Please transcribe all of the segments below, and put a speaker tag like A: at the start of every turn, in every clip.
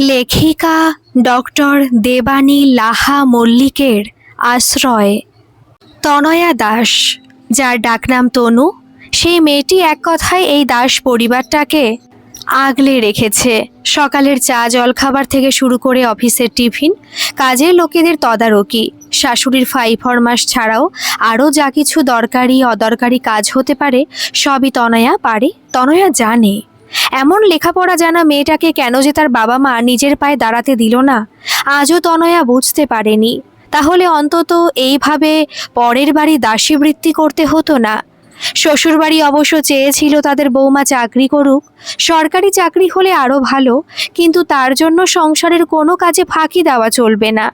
A: লেখিকা ডক্টর দেবানী লাহা মল্লিকের আশ্রয়। তনয়া দাস, যার ডাকনাম তনু, সেই মেয়েটি এক কথায় এই দাস পরিবারটাকে আগলে রেখেছে। সকালের চা, জলখাবার থেকে শুরু করে অফিসের টিফিন, কাজের লোকেদের তদারকি, শাশুড়ির ফাই ফরমাস ছাড়াও আরও যা কিছু দরকারি অদরকারি কাজ হতে পারে, সবই তনয়া পারে। তনয়া জানে। এমন লেখাপড়া জানা মেয়েটাকে কেন যে তার বাবা মা নিজের পায়ে দাঁড়াতে দিল না, আজও তনয়া বুঝতে পারেনি। তাহলে অন্তত এইভাবে পরের বাড়ি দাসী বৃত্তি করতে হতো না। শ্বশুরবাড়ি অবশ্য চেয়েছিল তাদের বৌমা চাকরি করুক, সরকারি চাকরি হলে আরও ভালো, কিন্তু তার জন্য সংসারের কোনো কাজে ফাঁকি দেওয়া চলবে না।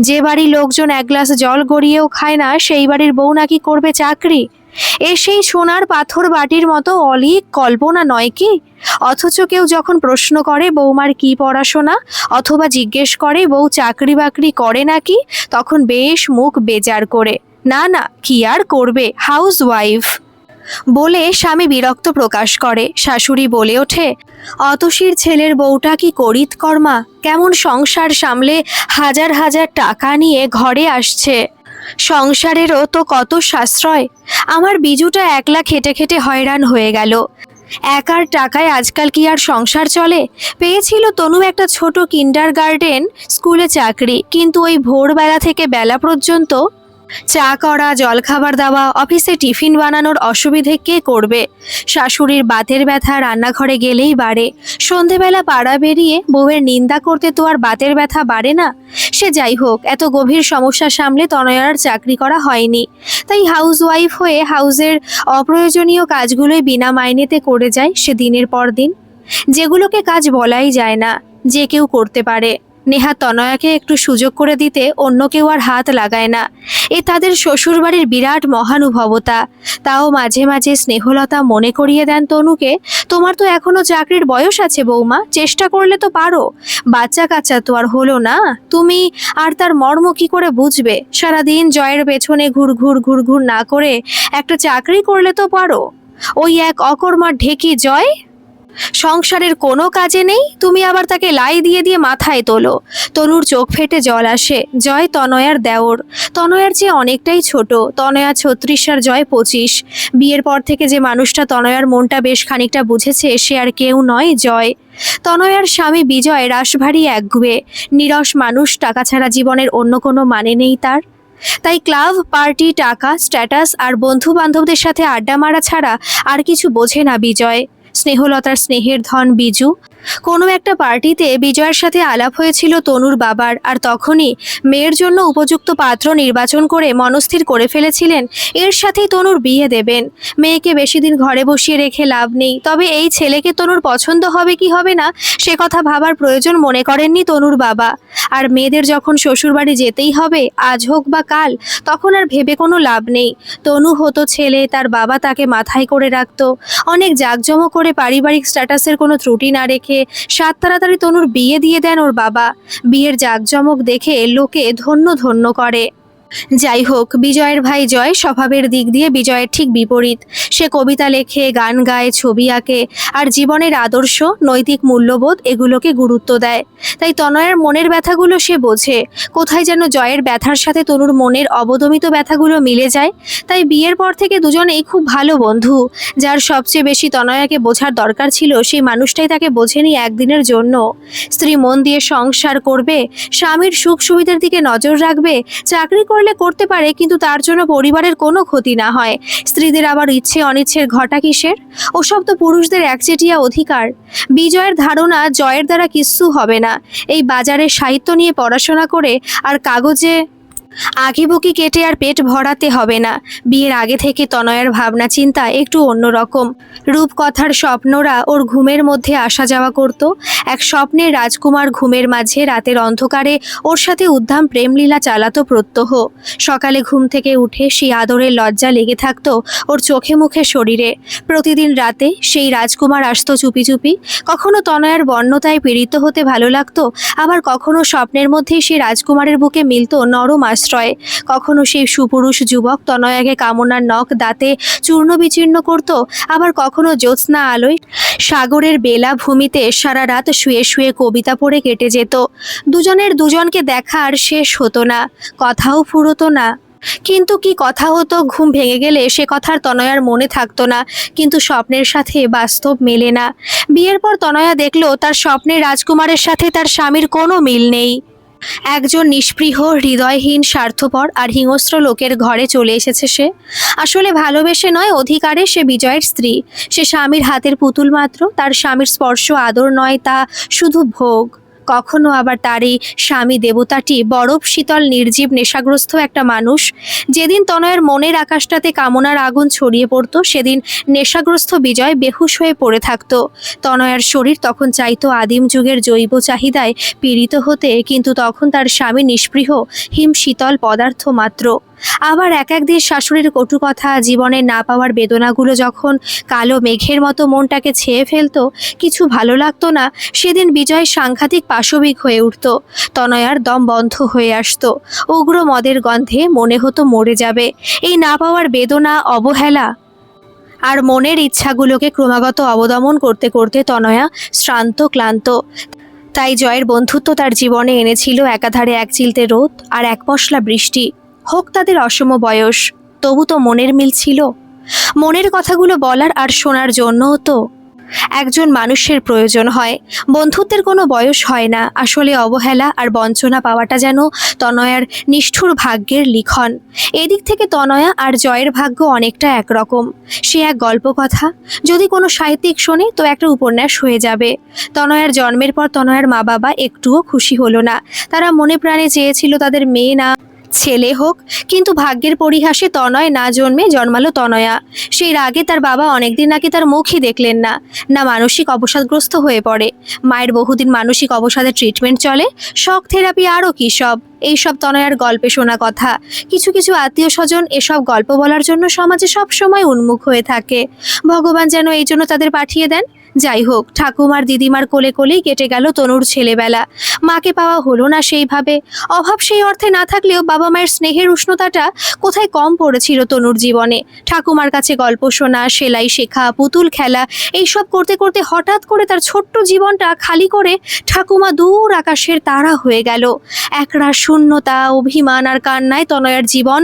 A: যে বাড়ির লোকজন এক গ্লাস জল গড়িয়েও খায় না, সেই বাড়ির বউ নাকি করবে চাকরি? এ সেই সোনার পাথর বাটির মতো অলিক কল্পনা নয় কি? অথচ কেউ যখন প্রশ্ন করে, বৌমার কি পড়াশোনা? অথবা জিজ্ঞেস করে, বউ চাকরি বাকরি করে নাকি? তখন বেশ মুখ বেজার করে, না না, কি আর করবে? হাউস ওয়াইফ বলে স্বামী বিরক্ত প্রকাশ করে, শাশুড়ি বলে ওঠে, অতসীর ছেলের বউটা কি করিত কর্মা কেমন সংসার সামলে হাজার হাজার টাকা নিয়ে ঘরে আসছে। সংসারেরও তো কত সাশ্রয়। আমার বিজুটা একলা খেটে খেটে হয়রান হয়ে গেল। একার টাকায় আজকাল কি আর সংসার চলে? পেয়েছিল তনু একটা ছোট কিন্ডার গার্ডেন স্কুলে চাকরি, কিন্তু ওই ভোরবেলা থেকে বেলা পর্যন্ত চা করা, জলখাবার দেওয়া, অফিসে টিফিন বানানোর অসুবিধে কে করবে? শাশুড়ির বাতের ব্যথা রান্নাঘরে গেলেই বাড়ে। সন্ধেবেলা পাড়া বেরিয়ে বউয়ের নিন্দা করতে তো আর বাতের ব্যথা বাড়ে না। সে যাই হোক, এত গভীর সমস্যা সামলে তনয়ার চাকরি করা হয়নি। তাই হাউস ওয়াইফ হয়ে হাউসের অপ্রয়োজনীয় কাজগুলোই বিনা মাইনেতে করে যায় সে দিনের পর দিন। যেগুলোকে কাজ বলাই যায় না, যে কেউ করতে পারে। নেহা তনয়াকে একটু সুযোগ করে দিতে অন্য কেউ আর হাত লাগায় না। এ তাদের শ্বশুরবাড়ির বিরাট মহানুভবতা। তাও মাঝে মাঝে স্নেহলতা মনে করিয়ে দেন তনুকে, তোমার তো এখনও চাকরির বয়স আছে বৌমা, চেষ্টা করলে তো পারো। বাচ্চা কাচ্চা তো আর হলো না। তুমি আর তার মর্ম কি করে বুঝবে? সারাদিন জয়ের পেছনে ঘুর ঘুর ঘুর ঘুর না করে একটা চাকরি করলে তো পারো। ওই এক অকর্মার ঢেকি জয় সংসারের কোনো কাজে নেই, তুমি আবার তাকে লাই দিয়ে দিয়ে মাথায় তোলো। তনুর চোখ ফেটে জল আসে, জয় তনয়ার দেওর। তনয়ার চেয়ে অনেকটাই ছোট, তনয়া ছত্রিশ আর জয় পঁচিশ। বিয়ের পর থেকে যে মানুষটা তনয়ার মনটা বেশ খানিকটা বুঝেছে, সে আর কেউ নয়, জয়। তনয়ার স্বামী বিজয় রাশভারী একগুয়ে, নিরস মানুষ, টাকা ছাড়া জীবনের অন্য কোনো মানে নেই তার। তাই ক্লাব, পার্টি, টাকা, স্ট্যাটাস আর বন্ধু বান্ধবদের সাথে আড্ডা মারা ছাড়া আর কিছু বোঝে না বিজয়। স্নেহলতার স্নেহের ধন বিজু। কোনো একটা পার্টিতে বিজয়ের সাথে আলাপ হয়েছিল তনুর বাবার, আর তখনই মেয়ের জন্য উপযুক্ত পাত্র নির্বাচন করে মনস্থির করে ফেলেছিলেন। এর সাথেই তনুর বিয়ে দেবেন। মেয়েকে বেশি দিন ঘরে বসিয়ে রেখে লাভ নেই। তবে এই ছেলেকে তনুর পছন্দ হবে কি হবে না, সে কথা ভাবার প্রয়োজন মনে করেননি তনুর বাবা। আর মেয়েদের যখন শ্বশুরবাড়ি যেতেই হবে, আজ হোক বা কাল, তখন আর ভেবে কোনো লাভ নেই। তনু হতো ছেলে, তার বাবা তাকে মাথায় করে রাখতো। অনেক জাঁকজমক করে পারিবারিক স্ট্যাটাসের কোনো ত্রুটি না রেখে সাত তাড়াতাড়ি তনুর বিয়ে দিয়ে দেন ওর বাবা। বিয়ের জাঁকজমক দেখে লোকে ধন্য ধন্য করে। যাই হোক, বিজয়ের ভাই জয় স্বভাবের দিক দিয়ে বিজয়ের ঠিক বিপরীত। সে কবিতা লেখে, গান গায়, ছবি আঁকে, আর জীবনের আদর্শ, নৈতিক মূল্যবোধ এগুলোকে গুরুত্ব দেয়। তাই তনয়ের মনের ব্যথাগুলো সে বোঝে। কোথায় যেন জয়ের ব্যথার সাথে তনুর মনের অবদমিত ব্যথাগুলো মিলে যায়। তাই বিয়ের পর থেকে দুজনেই খুব ভালো বন্ধু। যার সবচেয়ে বেশি তনয়াকে বোঝার দরকার ছিল, সেই মানুষটাই তাকে বোঝেনি একদিনের জন্য। স্ত্রী মন দিয়ে সংসার করবে, স্বামীর সুখ সুবিধার দিকে নজর রাখবে, চাকরি করলে করতে পারে, কিন্তু তার জন্য পরিবারের কোনো ক্ষতি না হয়। স্ত্রীদের আবার ইচ্ছে অনিচ্ছের ঘটা কিসের? ওসব তো পুরুষদের একচেটিয়া অধিকার। বিজয়ের ধারণা জয়ের দ্বারা কিচ্ছু হবে না। এই বাজারে সাহিত্য নিয়ে পড়াশোনা করে আর কাগজে আঁকিবুকি কেটে আর পেট ভরাতে হবে না। বিয়ের আগে থেকে তনয়ের ভাবনা চিন্তা একটু অন্যরকম। রূপকথার স্বপ্নরা ওর ঘুমের মধ্যে আসা যাওয়া করত। এক স্বপ্নের রাজকুমার ঘুমের মাঝে রাতের অন্ধকারে ওর সাথে উদ্ধাম প্রেমলীলা চালাতো প্রত্যহ। সকালে ঘুম থেকে উঠে সেই আদরের লজ্জা লেগে থাকতো ওর চোখে মুখে শরীরে। প্রতিদিন রাতে সেই রাজকুমার আসতো চুপি চুপি। কখনো তনয়ার বর্ণতায় পীড়িত হতে ভালো লাগতো, আবার কখনো স্বপ্নের মধ্যেই সেই রাজকুমারের বুকে মিলতো নরম আশ্রয় আশ্রয়। কখনো সেই সুপুরুষ যুবক তনয়াকে কামনার নখ দাঁতে চূর্ণ বিচীর্ণ করত, আবার কখনো জ্যোৎস্না আলোয় সাগরের বেলা ভূমিতে সারা রাত শুয়ে শুয়ে কবিতা পড়ে কেটে যেত। দুজনের দুজনকে দেখা আর শেষ হতো না, কথাও ফুরতো না। কিন্তু কি কথা হতো, ঘুম ভেঙে গেলে সে কথার তনয়ার মনে থাকতো না, কিন্তু স্বপ্নের সাথে বাস্তব মেলে না। বিয়ের পর তনয়া দেখল তার স্বপ্নের রাজকুমারের সাথে তার স্বামীর কোনো মিল নেই। একজন নিষ্পৃহ হৃদয়হীন, স্বার্থপর আর হিংস্র লোকের ঘরে চলে এসেছে সে। আসলে ভালোবেসে নয়, অধিকারে সে বিজয়ের স্ত্রী। সে স্বামীর হাতের পুতুল মাত্র, তার স্বামীর স্পর্শ আদর নয়, তা শুধু ভোগ। কখনো আবার তার এই স্বামী দেবতাটি বরফ, শীতল, নির্জীব, নেশাগ্রস্ত একটা মানুষ। যেদিন তনয়ের মনের আকাশটাতে কামনার আগুন ছড়িয়ে পড়তো, সেদিন নেশাগ্রস্ত বিজয় বেহুশ হয়ে পড়ে থাকত। তনয়ার শরীর তখন চাইতো আদিম যুগের জৈব চাহিদায় পীড়িত হতে, কিন্তু তখন তার স্বামী নিষ্পৃহ, হিম শীতল পদার্থ মাত্র। আবার এক একদিন শাশুড়ির কটু কথা জীবনে না পাওয়ার বেদনাগুলো যখন কালো মেঘের মতো মনটাকে ছেয়ে ফেলতো, কিছু ভালো লাগতো না, সেদিন বিজয় সাংঘাতিক পাশবিক হয়ে উঠত, তনয়ার দম বন্ধ হয়ে আসতো, উগ্র মদের গন্ধে মনে হতো মরে যাবে, এই না পাওয়ার বেদনা, অবহেলা। আর মনের ইচ্ছাগুলোকে ক্রমাগত অবদমন করতে করতে তনয়া শ্রান্ত, ক্লান্ত। তাই জয়ের বন্ধুত্ব তার জীবনে এনেছিল একাধারে এক চিলতে রোদ আর এক পশলা বৃষ্টি। হোক তাদের অসম বয়স, তবু তো মনের মিল ছিল। মনের কথাগুলো বলার আর শোনার জন্যও তো। একজন মানুষের প্রয়োজন হয়, বন্ধুত্বের কোনো বয়স হয় না, আসলে অবহেলা আর বঞ্চনা পাওয়াটা যেন তনয়ার নিষ্ঠুর ভাগ্যের লিখন। এদিক থেকে তনয়া আর জয়ের ভাগ্য অনেকটা একরকম। সে এক গল্প কথা যদি কোনো সাহিত্যিক শোনে তো একটা উপন্যাস হয়ে যাবে। তনয়ার জন্মের পর তনয়ার মা বাবা একটুও খুশি হলো না। তারা মনে প্রাণে চেয়েছিল তাদের মেয়ে না ছেলে হোক, কিন্তু ভাগ্যের পরিহাসে তনয় না জন্মে জন্মালো তনয়া। সেই রাগে তার বাবা অনেকদিন আগে তার মুখই দেখলেন না। না মানসিক অবসাদগ্রস্ত হয়ে পড়ে। মায়ের বহুদিন মানসিক অবসাদের ট্রিটমেন্ট চলে শক থেরাপি আরও কী সব? এইসব তনয়ার গল্পে শোনা কথা। কিছু কিছু আত্মীয় স্বজন এসব গল্প বলার জন্য সমাজে সব সময় উন্মুখ হয়ে থাকে। ভগবান যেন এই জন্য তাদের পাঠিয়ে দেন। যাই হোক ঠাকুমার দিদিমার কোলে কোলেই কেটে গেল তনুর ছেলেবেলা। মাকে পাওয়া হলো না সেইভাবে। অভাব সেই অর্থে না থাকলেও বাবা মায়ের স্নেহের উষ্ণতাটা কোথায় কম পড়েছিল তনুর জীবনে। ঠাকুমার কাছে গল্প শোনা, সেলাই শেখা, পুতুল খেলা, এইসব করতে করতে হঠাৎ করে তার ছোট্ট জীবনটা খালি করে ঠাকুমা দূর আকাশের তারা হয়ে গেল। একরা শূন্যতা, অভিমান আর কান্নায় তনয়ার জীবন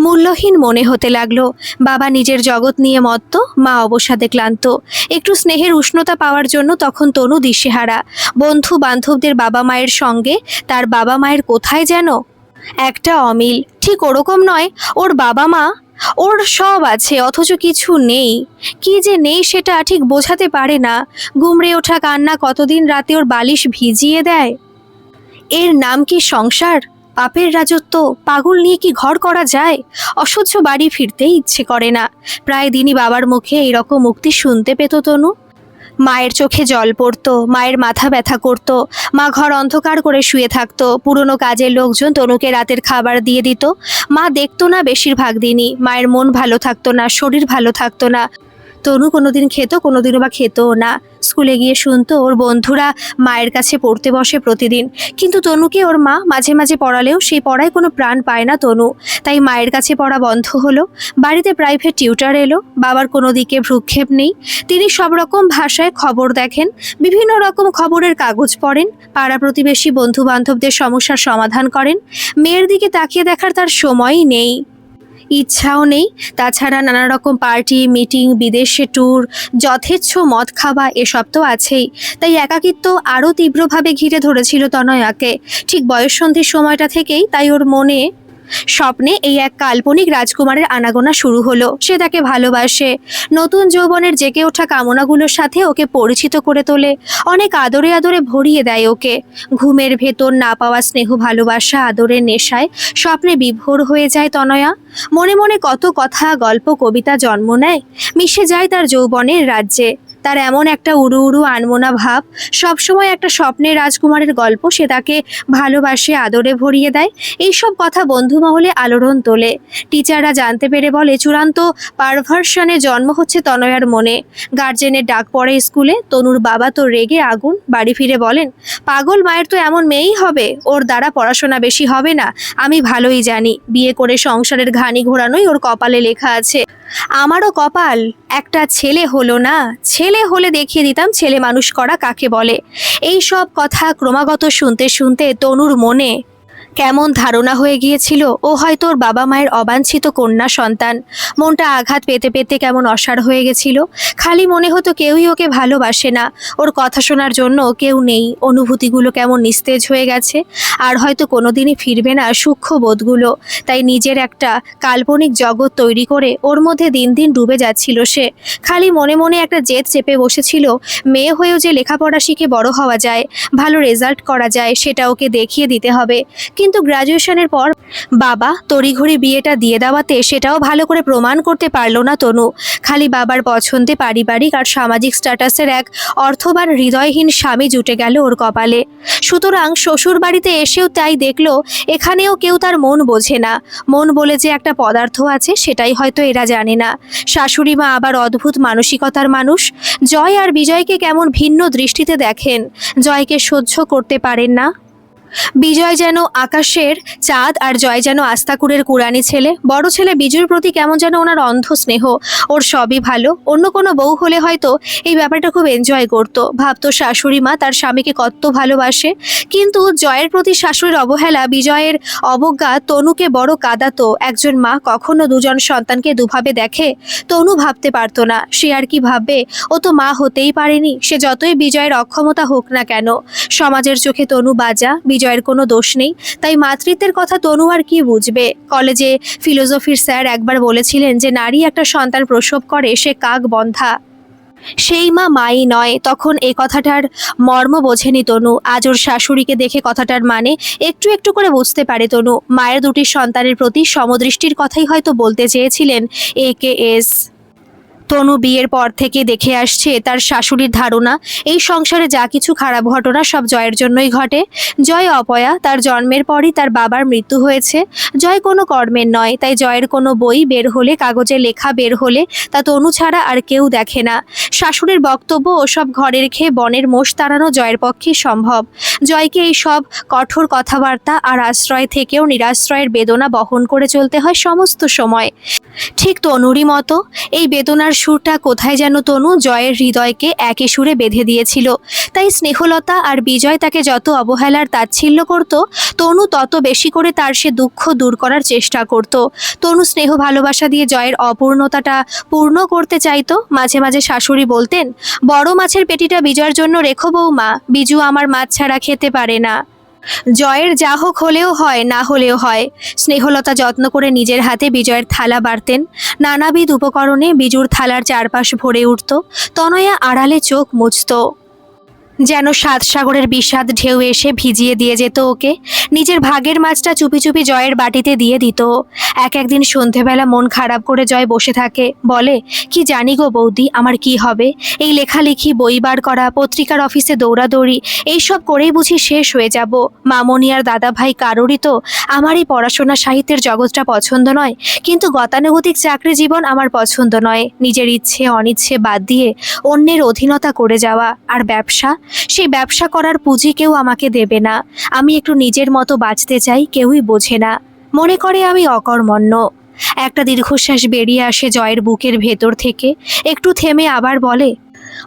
A: মূল্যহীন মনে হতে লাগল, বাবা নিজের জগৎ নিয়ে মত্ত, মা অবসাদে ক্লান্ত। একটু স্নেহের উষ্ণতা পাওয়ার জন্য তখন তনু দিশেহারা। বন্ধু বান্ধবদের বাবা মায়ের সঙ্গে তার বাবা মায়ের কোথায় যেন? একটা অমিল, ঠিক ওরকম নয়, ওর বাবা মা, ওর সব আছে, অথচ কিছু নেই। কি যে নেই সেটা ঠিক বোঝাতে পারে না, গুমড়ে ওঠা কান্না কতদিন রাতে ওর বালিশ ভিজিয়ে দেয়? এর নাম কি সংসার? পাপের রাজত্ব পাগল নিয়ে কি ঘর করা যায়? অসহ্য বাড়ি ফিরতেই ইচ্ছে করে না। প্রায় দিনই বাবার মুখে এইরকম মুক্তি শুনতে পেত তনু। মায়ের চোখে জল পড়তো, মায়ের মাথা ব্যথা করত, মা ঘর অন্ধকার করে শুয়ে থাকতো, পুরনো কাজের লোকজন তনুকে রাতের খাবার দিয়ে দিত। মা দেখতো না বেশিরভাগ দিনই, মায়ের মন ভালো থাকতো না, শরীর ভালো থাকতো না। তনু কোনোদিন খেত, কোনোদিনও বা খেতও না। স্কুলে গিয়ে শুনতো ওর বন্ধুরা মায়ের কাছে পড়তে বসে প্রতিদিন। কিন্তু তনুকে ওর মা মাঝে মাঝে পড়ালেও সেই পড়ায় কোনো প্রাণ পায় না তনু। তাই মায়ের কাছে পড়া বন্ধ হলো। বাড়িতে প্রাইভেট টিউটার এলো। বাবার কোনো দিকে ভ্রুক্ষেপ নেই। তিনি সব রকম ভাষায় খবর দেখেন। বিভিন্ন রকম খবরের কাগজ পড়েন। পাড়া প্রতিবেশী বন্ধু বান্ধবদের সমস্যার সমাধান করেন। মেয়ের দিকে তাকিয়ে দেখার তার সময়ই নেই। ইচ্ছাও নেই। তাছাড়া নানা রকম পার্টি, মিটিং, বিদেশে ট্যুর, যথেচ্ছ মদ খাওয়া, এসব তো আছেই। তাই একাকিত্ব আরও তীব্রভাবে ঘিরে ধরেছিল তনয়াকে। ঠিক বয়সন্ধির সময়টা থেকেই তাই ওর মনে স্বপ্নে এই এক কাল্পনিক রাজকুমারের আনাগোনা শুরু হলো। সে তাকে ভালোবাসে। নতুন যৌবনের জেগে ওঠা কামনাগুলোর সাথে ওকে পরিচিত করে তোলে। অনেক আদরে আদরে ভরিয়ে দেয় ওকে। ঘুমের ভেতর না পাওয়া স্নেহ ভালোবাসা আদরের নেশায় স্বপ্নে বিভোর হয়ে যায় তনয়া। মনে মনে কত কথা গল্প কবিতা জন্ম নেয়। মিশে যায় তার যৌবনের রাজ্যে। তার এমন একটা উড়ু উড়ু আনমোনা ভাব, সবসময় একটা স্বপ্নের রাজকুমারের গল্প সে তাকে ভালোবাসে, আদরে ভরিয়ে দেয়। এইসব কথা বন্ধু মহলে আলোড়ন তোলে। টিচাররা জানতে পেরে বলে, চূড়ান্ত পারভার্সনে জন্ম হচ্ছে তনয়ার মনে। গার্জেনের ডাক পড়ে স্কুলে, তনুর বাবা তো রেগে আগুন, বাড়ি ফিরে বলেন, পাগল মায়ের তো এমন মেয়েই হবে, ওর দ্বারা পড়াশোনা বেশি হবে না, আমি ভালোই জানি, বিয়ে করে সংসারের ঘানি ঘোরানোই ওর কপালে লেখা আছে। আমারও কপাল। একটা ছেলে হলো না। ছেলে হলে দেখিয়ে দিতাম ছেলে মানুষ করা কাকে বলে। এই সব কথা ক্রমাগত শুনতে শুনতে তনুর মনে কেমন ধারণা হয়ে গিয়েছিল? ও হয়তো ওর বাবা মায়ের অবাঞ্ছিত কন্যা সন্তান। মনটা আঘাত পেতে পেতে কেমন অসাড় হয়ে গেছিল? খালি মনে হতো কেউই ওকে ভালোবাসে না। ওর কথা শোনার জন্য কেউ নেই। অনুভূতিগুলো কেমন নিস্তেজ হয়ে গেছে। আর হয়তো কোনোদিনই ফিরবে না সূক্ষ্ম বোধগুলো তাই নিজের একটা কাল্পনিক জগৎ তৈরি করে ওর মধ্যে দিন দিন ডুবে যাচ্ছিল সে। খালি মনে মনে একটা জেদ চেপে বসেছিল, মেয়ে হয়েও যে লেখাপড়া শিখে বড় হওয়া যায়, ভালো রেজাল্ট করা যায়, সেটা ওকে দেখিয়ে দিতে হবে। কিন্তু গ্রাজুয়েশনের পর বাবা তড়িঘড়ি বিয়েটা দিয়ে দেওয়াতে সেটাও ভালো করে প্রমাণ করতে পারল না তনু। খালি বাবার পছন্দে পারিবারিক আর সামাজিক স্ট্যাটাসের এক অর্থবান হৃদয়হীন স্বামী জুটে গেল ওর কপালে। সুতরাং শ্বশুর বাড়িতে এসেও তাই দেখল, এখানেও কেউ তার মন বোঝে না। মন বলে যে একটা পদার্থ আছে, সেটাই হয়তো এরা জানে না। শাশুড়ি মা আবার অদ্ভুত মানসিকতার মানুষ। জয় আর বিজয়কে কেমন ভিন্ন দৃষ্টিতে দেখেন, জয়কে সহ্য করতে পারেন না। বিজয় যেন আকাশের চাঁদ আর জয় যেন আস্তাকুরের কুরানি ছেলে। বড় ছেলে বিজয়ের প্রতি কেমন যেন ওনার অন্ধ স্নেহ ওর সবই ভালো, অন্য কোনো বউ হলে হয়তো এই ব্যাপারটা খুব এনজয় করতো। ভাবতো শাশুড়ি মা তার স্বামীকে কত ভালোবাসে। কিন্তু জয়ের প্রতি শাশুড়ির অবহেলা, বিজয়ের অবজ্ঞা তনুকে বড় কাঁদাতো। একজন মা কখনো দুজন সন্তানকে দুভাবে দেখে তনু ভাবতে পারতো না। সে আর কি ভাববে? ও তো মা হতেই পারেনি। সে যতই বিজয়ের অক্ষমতা হোক না কেন, সমাজের চোখে তনু বাজা বিজয়ের কোনো দোষ নেই। তাই মাতৃত্বের কথা তনু আর কি বুঝবে? কলেজে ফিলোসফির স্যার একবার বলেছিলেন যে, নারী একটা সন্তান প্রসব করে, সে কাক বন্ধা। সেই মা মাই নয়। তখন এই কথাটার মর্ম বোঝেনি তনু। আজ ওর শাশুড়িকে দেখে কথাটার মানে একটু একটু করে বুঝতে পারে তনু। মায়ের দুটি সন্তানের প্রতি সমদৃষ্টির কথাই হয়তো বলতে চেয়েছিলেন এ কে এস। তনু বিয়ের পর থেকে দেখে আসছে তার শাশুড়ির ধারণা। এই সংসারে যা কিছু খারাপ ঘটনা সব জয়ের জন্যই ঘটে। জয় অপয়া, তার জন্মের পরই তার বাবার মৃত্যু হয়েছে। জয় কোনো কর্মের নয়, তাই জয়ের কোনো বই বের হলে, কাগজে লেখা বের হলে, তা তনু ছাড়া আর কেউ দেখে না। শাশুড়ির বক্তব্য, ওসব ঘরের খেয়ে বনের মোষ তাড়ানো জয়ের পক্ষে সম্ভব। জয়কে এই সব কঠোর কথাবার্তা আর আশ্রয় থেকেও নিরাশ্রয়ের বেদনা বহন করে চলতে হয় সমস্ত সময়। ঠিক তনুরই মতো, এই বেদনার সুরটা কোথায় যেন তনু জয়ের হৃদয়কে একে সুরে বেঁধে দিয়েছিল। তাই স্নেহলতা আর বিজয় তাকে যত অবহেলার তাচ্ছিল্য করত, তনু তত বেশি করে তার সে দুঃখ দূর করার চেষ্টা করত। তনু স্নেহ ভালোবাসা দিয়ে জয়ের অপূর্ণতাটা পূর্ণ করতে চাইতো। মাঝে মাঝে শাশুড়ি বলতেন, বড় মাছের পেটিটা বিজয়ের জন্য রেখো বৌমা, বিজু আমার মাছ ছাড়া খেতে পারে না। জয়ের যা হোক হলেও হয়, না হলেও হয়। স্নেহলতা যত্ন করে নিজের হাতে বিজয়ের থালা বাড়তেন। নানাবিধ উপকরণে বিজুর থালার চারপাশ ভরে উঠত। তনয়া আড়ালে চোখ মুছত। যেন সাত সাগরের বিষাদ ঢেউ এসে ভিজিয়ে দিয়ে যেত ওকে। নিজের ভাগের মাছটা চুপি চুপি জয়ের বাটিতে দিয়ে দিত। এক একদিন সন্ধেবেলা মন খারাপ করে জয় বসে থাকে। বলে, কি জানি গো বৌদি, আমার কি হবে? এই লেখালেখি, বই বার করা, পত্রিকার অফিসে দৌড়াদৌড়ি, এইসব করেই বুঝি শেষ হয়ে যাব। মামনি আর দাদা ভাই কারোরই তো আমার এই পড়াশোনা সাহিত্যের জগৎটা পছন্দ নয়। কিন্তু গতানুগতিক চাকরি জীবন আমার পছন্দ নয়। নিজের ইচ্ছে, অনিচ্ছে বাদ দিয়ে অন্যের অধীনতা করে যাওয়া আর ব্যবসা সেই ব্যবসা করার পুঁজি কেউ আমাকে দেবে না। আমি একটু নিজের মতো বাঁচতে চাই, কেউই বোঝে না। মনে করে আমি অকর্মণ্য। একটা দীর্ঘশ্বাস বেরিয়ে আসে জয়ের বুকের ভেতর থেকে। একটু থেমে আবার বলে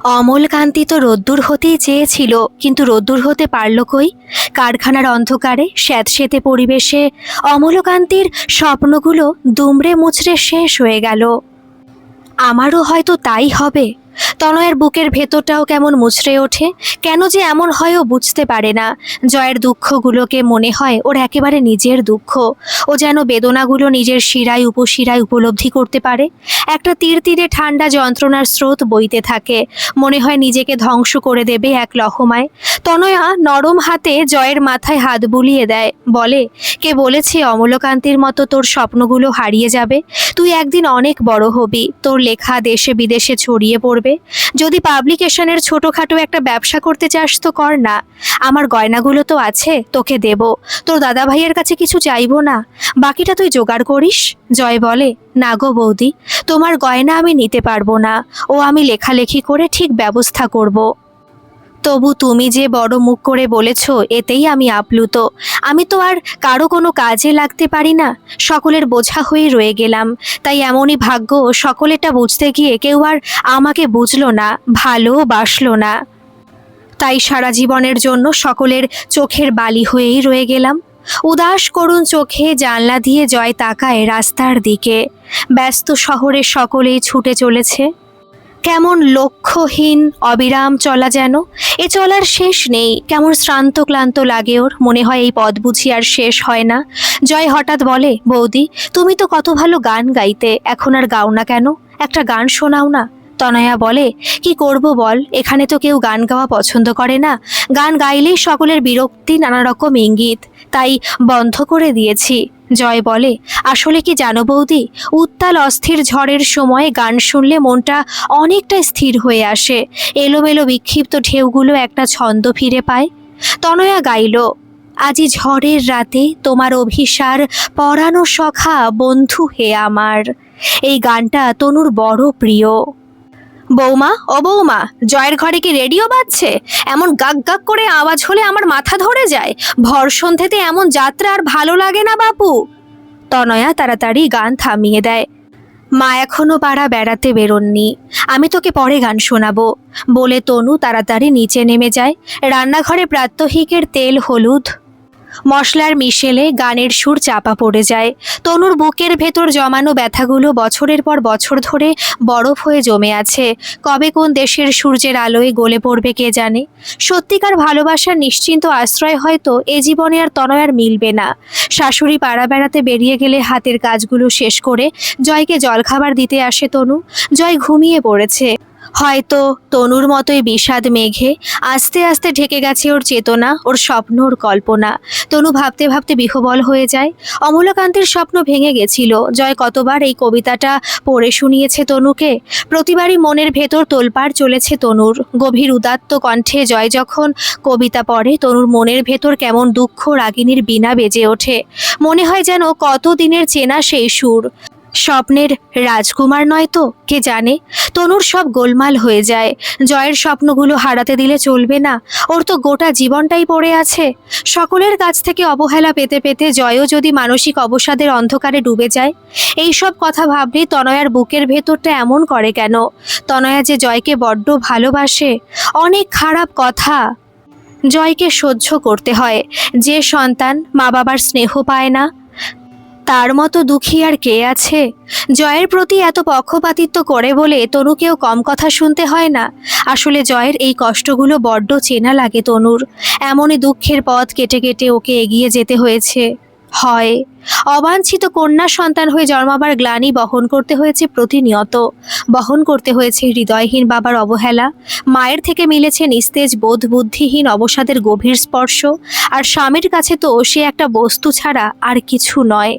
A: অমলকান্তি তো রোদ্দুর হতেই চেয়েছিল, কিন্তু রোদ্দুর হতে পারল কই? কারখানার অন্ধকারে, স্যাঁতসেতে পরিবেশে অমলকান্তির স্বপ্নগুলো দুমড়ে মুচড়ে শেষ হয়ে গেল। আমারও হয়তো তাই হবে। তনয়ের বুকের ভেতরটাও কেমন মুচড়ে ওঠে। কেন যে এমন হয় ও বুঝতে পারে না। জয়ের দুঃখগুলোকে মনে হয় ওর একেবারে নিজের দুঃখ। ও যেন বেদনাগুলো নিজের শিরায়, উপশিরায় উপলব্ধি করতে পারে। একটা তীর তীরে ঠান্ডা যন্ত্রণার স্রোত বইতে থাকে। মনে হয় নিজেকে ধ্বংস করে দেবে এক লহমায়। তনয়া নরম হাতে জয়ের মাথায় হাত বুলিয়ে দেয়। বলে, কে বলেছে অমলকান্তির মতো তোর স্বপ্নগুলো হারিয়ে যাবে? তুই একদিন অনেক বড় হবি। তোর লেখা দেশে বিদেশে ছড়িয়ে পড়বে। দেবে যদি পাবলিকেশনের ছোটোখাটো একটা ব্যবসা করতে চাস তো কর না। আমার গয়নাগুলো তো আছে, তোকে দেব। তোর দাদা ভাইয়ের কাছে কিছু চাইব না। বাকিটা তুই জোগাড় করিস। জয় বলে, না গো বৌদি, তোমার গয়না আমি নিতে পারব না। ও আমি লেখালেখি করে ঠিক ব্যবস্থা করব। তবু তুমি যে বড় মুখ করে বলেছ, এতেই আমি আপ্লুত। আমি তো আর কারও কোনো কাজে লাগতে পারি না। সকলের বোঝা হয়ে রয়ে গেলাম। তাই এমনই ভাগ্য সকলেটা বুঝতে গিয়ে কেউ আর আমাকে বুঝলো না, ভালো বাসলো না। তাই সারা জীবনের জন্য সকলের চোখের বালি হয়েই রয়ে গেলাম। উদাস করুণ চোখে জানলা দিয়ে জয় তাকায় রাস্তার দিকে। ব্যস্ত শহরে সকলেই ছুটে চলেছে। কেমন লক্ষ্যহীন অবিরাম চলা যেন? এ চলার শেষ নেই। কেমন শ্রান্ত ক্লান্ত লাগে ওর। মনে হয় এই পদ বুঝি আর শেষ হয় না। জয় হঠাৎ বলে, বৌদি, তুমি তো কত ভালো গান গাইতে। এখন আর গাও না কেন? একটা গান শোনাও না। তনয়া বলে, কি করব বল? এখানে তো কেউ গান গাওয়া পছন্দ করে না। গান গাইলেই সকলের বিরক্তি নানা রকম ইঙ্গিত। তাই বন্ধ করে দিয়েছি। জয় বলে। আসলে কি জানো বৌদি? উত্তাল অস্থির ঝড়ের সময় গান শুনলে মনটা অনেকটা স্থির হয়ে আসে। এলোমেলো বিক্ষিপ্ত ঢেউগুলো একটা ছন্দ ফিরে পায়। তনয়া গাইল, আজি ঝড়ের রাতে তোমার অভিসার পরানো সখা বন্ধু হে আমার। এই গানটা তনুর বড় প্রিয়। বৌমা, ও বৌমা, জয়ের ঘরে কি রেডিও বাজছে? এমন গাক গাক করে আওয়াজ হলে আমার মাথা ধরে যায়। ভর সন্ধ্যেতে এমন যাত্রা আর ভালো লাগে না বাপু। তনয়া তাড়াতাড়ি গান থামিয়ে দেয়। মা এখনও পাড়া বেড়াতে বেরোননি। আমি তোকে পরে গান শোনাবো। বলে তনু তাড়াতাড়ি নিচে নেমে যায়। রান্নাঘরে প্রাত্যহিকের তেল, হলুদ মশলার মিশেলে গানের সুর চাপা পড়ে যায়। তনুর বুকের ভেতর জমানো ব্যথাগুলো বছরের পর বছর ধরে বরফ হয়ে জমে আছে। কবে কোন দেশের সূর্যের আলোয় গলে পড়বে কে জানে? সত্যিকার ভালোবাসার নিশ্চিন্ত আশ্রয় হয়তো এ জীবনে আর তনয়ার মিলবে না। শাশুড়ি পাড়া বেড়াতে বেরিয়ে গেলে হাতের কাজগুলো শেষ করে জয়কে জলখাবার দিতে আসে তনু। জয় ঘুমিয়ে পড়েছে। হয়তো তনুর মতোই বিষাদ মেঘে আস্তে আস্তে ঢেকে গেছে ওর চেতনা, ওর স্বপ্ন, ওর কল্পনা। তনু ভাবতে ভাবতে বিহবল হয়ে যায়। অমূলকান্তের স্বপ্ন ভেঙে গেছিল। জয় কতবার এই কবিতাটা পড়ে শুনিয়েছে তনুকে। প্রতিবারই মনের ভেতর তোলপাড় চলেছে তনুর। গভীর উদাত্ত কণ্ঠে জয় যখন কবিতা পড়ে, তনুর মনের ভেতর কেমন দুঃখ রাগিনীর বিনা বেজে ওঠে। মনে হয় যেন কত দিনের চেনা সেই সুর। স্বপ্নের রাজকুমার নয় তো, কে জানে? তনুর সব গোলমাল হয়ে যায়। জয়ের স্বপ্নগুলো হারাতে দিলে চলবে না। ওর তো গোটা জীবনটাই পড়ে আছে। সকলের কাছ থেকে অবহেলা পেতে পেতে জয়ও যদি মানসিক অবসাদের অন্ধকারে ডুবে যায় এই সব কথা ভাবলে তনয়ার বুকের ভেতরটা এমন করে কেন? তনয়া যে জয়কে বড্ড ভালোবাসে, অনেক খারাপ কথা। জয়কে সহ্য করতে হয়। যে সন্তান মা বাবার স্নেহ পায় না তার মতো দুঃখী আর কে আছে? জয়ের প্রতি এত পক্ষপাতিত্ব করে বলে তনুকেও কম কথা শুনতে হয় না। আসলে জয়ের এই কষ্টগুলো বড্ড চেনা লাগে তনুর। এমনই দুঃখের পথ কেটে কেটে ওকে এগিয়ে যেতে হয়েছে। হয়। অবাঞ্ছিত কন্যা সন্তান হয়ে জন্মাবার গ্লানি বহন করতে হয়েছে প্রতিনিয়ত। বহন করতে হয়েছে হৃদয়হীন বাবার অবহেলা, মায়ের থেকে মিলেছে নিস্তেজ বোধ বুদ্ধিহীন অবসাদের গভীর স্পর্শ, আর স্বামীর কাছে তো সে একটা বস্তু ছাড়া আর কিছু নয়।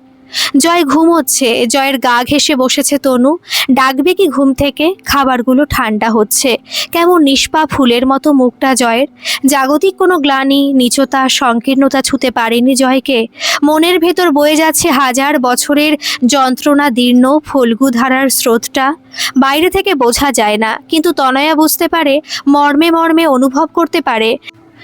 A: জয় ঘুমোচ্ছে, জয়ের গা ঘেসে বসেছে তনু। ডাকবে কি ঘুম থেকে? খাবারগুলো ঠান্ডা হচ্ছে। কেমন নিষ্পা ফুলের মতো মুখটা জয়ের। জাগতিক কোনো গ্লানি, নিচতা, সংকীর্ণতা ছুতে পারেনি জয়কে। মনের ভেতর বয়ে যাচ্ছে হাজার বছরের যন্ত্রণা দীর্ণ ফল্গু ধারার স্রোতটা। বাইরে থেকে বোঝা যায় না, কিন্তু তনয়া বুঝতে পারে, মর্মে মর্মে অনুভব করতে পারে।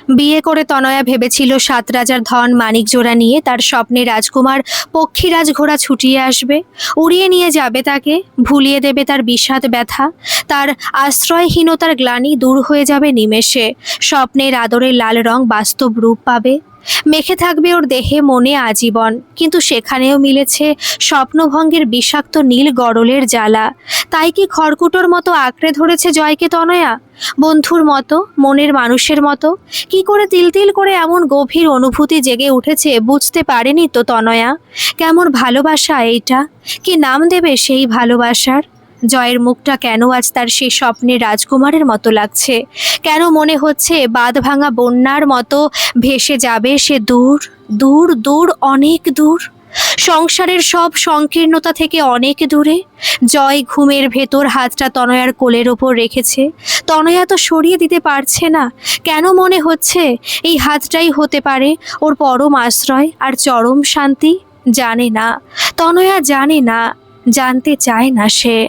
A: বিয়ে করে তনয়া ভেবেছিল সাত রাজার ধন মানিক জোড়া নিয়ে তার স্বপ্নে রাজকুমার পক্ষীরাজ ঘোড়া ছুটিয়ে আসবে। উড়িয়ে নিয়ে যাবে তাকে, ভুলিয়ে দেবে তার বিষাদ ব্যথা। তার আশ্রয়হীনতার গ্লানি দূর হয়ে যাবে নিমেষে। স্বপ্নের আদরের লাল রং বাস্তব রূপ পাবে। মেখে থাকবে ওর দেহে মনে আজীবন। কিন্তু সেখানেও মিলেছে স্বপ্নভঙ্গের বিষাক্ত নীল গরলের জ্বালা। তাই কি খড়কুটোর মতো আঁকড়ে ধরেছে জয়কে তনয়া? বন্ধুর মতো, মনের মানুষের মতো? কি করে তিল তিল করে এমন গভীর অনুভূতি জেগে উঠেছে বুঝতে পারেনি তো তনয়া? কেমন ভালোবাসা এইটা? কি নাম দেবে সেই ভালোবাসার? জয়ের মুখটা কেন আজ তার সেই স্বপ্নে রাজকুমারের মতো লাগছে? কেন মনে হচ্ছে বাঁধ ভাঙা বন্যার মতো ভেসে যাবে সে দূর? দূর দূর, অনেক দূর। সংসারের সব সংকীর্ণতা থেকে অনেক দূরে। জয় ঘুমের ভেতর হাতটা তনয়ার কোলের ওপর রেখেছে। তনয়া তো সরিয়ে দিতে পারছে না। কেন মনে হচ্ছে এই হাতটাই হতে পারে ওর পরম আশ্রয় আর চরম শান্তি? জানে না। তনয়া জানে না। জানতে চায় না সে।